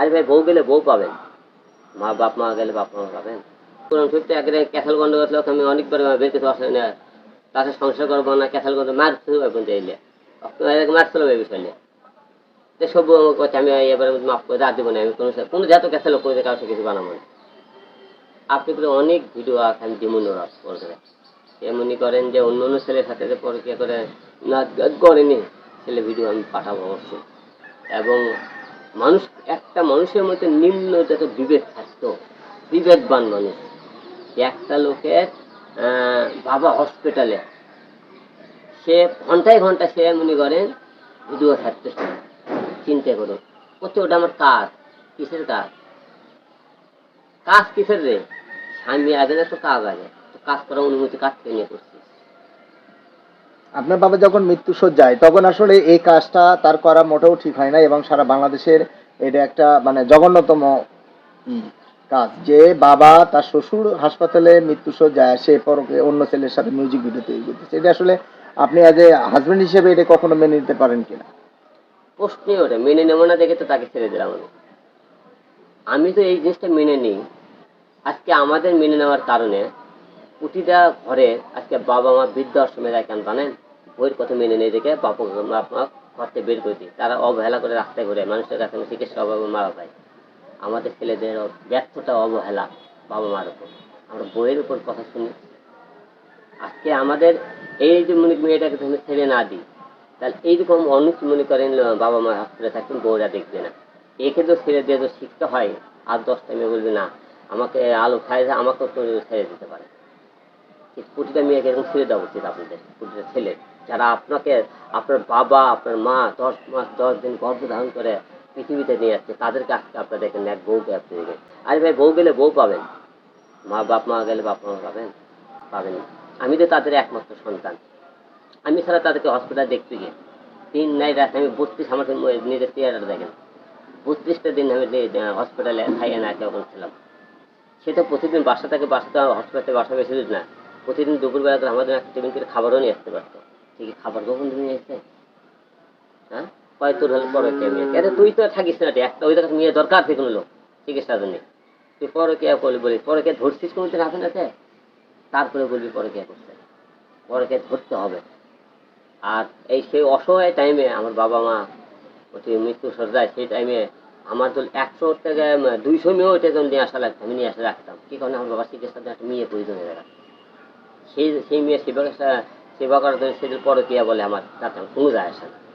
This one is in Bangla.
আরে ভাই, বউ গেলে বউ পাবেন। মা, বাপ মা গেলে বাপ মা পাবেন। কোরআন সত্যি একদিন ক্যাসেল গন্ড করছিল আমি অনেকবার বেঁচে আসলে না তাতে সংসার করব না, ক্যাসেল গন্ড মার এখন চাইলে মারছিল এই বিষয় তো সব কথা আমি এবারে মাফ করে আর দেবো না, আমি কোনো কোনো যত ক্যাসেল করে সাথে কিছু বানাবো না। আপনি করে অনেক ভিডিও আছেন ডিমুনোরা করবে এমনি করেন যে অন্য অন্য ছেলের সাথে যে পরীক্ষা করে, না করেনি ছেলে ভিডিও আমি পাঠাবো অবশ্যই। এবং মানুষ, একটা মানুষের মধ্যে নিম্ন যত বিবেক থাকতো বিবেকবান মানুষ। একটা লোকের বাবা হসপিটালে সে ঘন্টায় ঘণ্টা সে মনে করেন ভিডিও থাকতেছে চিন্তা করুন কত ওটা আমার কাজ? কিসের কাজ? কাজ কিসের রে? স্বামী আগে না তো কাজ আগে। কাজ করার অনুমতি কাজ নিয়ে করছি? আপনার বাবা যখন মৃত্যু সজ্জায় তখন আসলে এই কাজটা তার করা মোটেও ঠিক হয় না এবং সারা বাংলাদেশের এটা একটা মানে জঘন্যতম কাজ। যে বাবা তার শ্বশুর হাসপাতালে মৃত্যু সজ্জায় সে পরকে অন্য ছেলের সাথে মিউজিক ভিডিও তৈরি করতেছে। এটা আসলে আপনি অ্যাজ এ হাজবেন্ড হিসেবে এটা কখনো মেনে নিতে পারেন কিনা? প্রশ্নই ওটা মেনে নেব না দেখে তো তাকে ছেড়ে দিলাম আমি। আমি তো এই জিনিসটা মেনে নিই। আজকে আমাদের মেনে নেওয়ার কারণে প্রতিটা ঘরে আজকে বাবা মা বৃদ্ধাশ্রমে যায় কেন জানেন? বইয়ের কথা মেনে নিয়ে বাবা মা মা ঘর থেকে বের করে দিই তারা অবহেলা করে রাস্তায় ঘুরে। মানুষের কাছে চিকিৎসা অভাবে মারা পায় আমাদের ছেলেদের ব্যর্থতা, অবহেলা বাবা মার উপর। আমরা বইয়ের উপর কথা শুনি। আজকে আমাদের এই যে মনে মেয়েটাকে তুমি ছেড়ে না দিই, তাহলে এইরকম অনেক মনে করেন বাবা মা হসপিটালে থাকতেন বউরা দেখবে না। একে তো ছেড়ে দিয়ে তো শিখতে হয়, আর দশটা মেয়ে বলবে, না, আমাকে আলো খাই আমাকেও ছেড়ে দিতে পারে। প্রতিটা মেয়েকে এরকম ছেড়ে দেওয়া উচিত আপনাদের, প্রতিটা ছেলে। যারা আপনাকে, আপনার বাবা, আপনার মা দশ মাস, দশ দিন গর্ভ ধারণ করে পৃথিবীতে নিয়ে আসছে, তাদেরকে আজকে আপনারা দেখেন, এক বউকে আপনি দেখেন। আরে ভাই, বউ গেলে বউ পাবেন। মা, বাপ, মা গেলে বাপ, মা পাবেন? পাবেন। আমি তো তাদের একমাত্র সন্তান। আমি ছাড়া তাদেরকে হসপিটাল দেখতে গিয়ে দিন, নাই, রাত, আমি বত্রিশ আমাকে নিজের থিয়েটার দেখেন। বত্রিশটা দিন আমি হসপিটালে খাইয়ে না কেমন ছিলাম সে তো প্রতিদিন বাসা থেকে বাসা হসপিটালে বাসা বেশি না। প্রতিদিন দুপুরবেলা করে আমাদের টিফিন করে খাবারও নিয়ে আসতে পারতো। ঠিকই খাবার কখন নিয়ে এসছে হ্যাঁ? কয় তোর হলে পরে আরে তুই তো থাকিস না একটা ওই জায়গায় মেয়ে দরকার যে কোনো লোক, চিকিৎসার জন্য। তুই পরে কে বলি বলি পরে কে ধরছিস কোনো আছে না? তারপরে বলবি পরে কে করছে পরে কে ধরতে হবে। আর এই সেই অসহায় টাইমে আমার বাবা মা ওই মৃত্যু সজ্জায় সেই টাইমে আমার তো একশো থেকে দুইশো মেয়েও এটা নিয়ে আসা লাগতো, আমি নিয়ে আসা রাখতাম। কি কারণে? আমার বাবা চিকিৎসার জন্য একটা মেয়ে প্রয়োজন হয়ে গেল। সেই সেই মেয়ে সেবা সেবা করার জন্য সেদের পরে কে বলে আমার, তাতে কোনো যায় আসে না।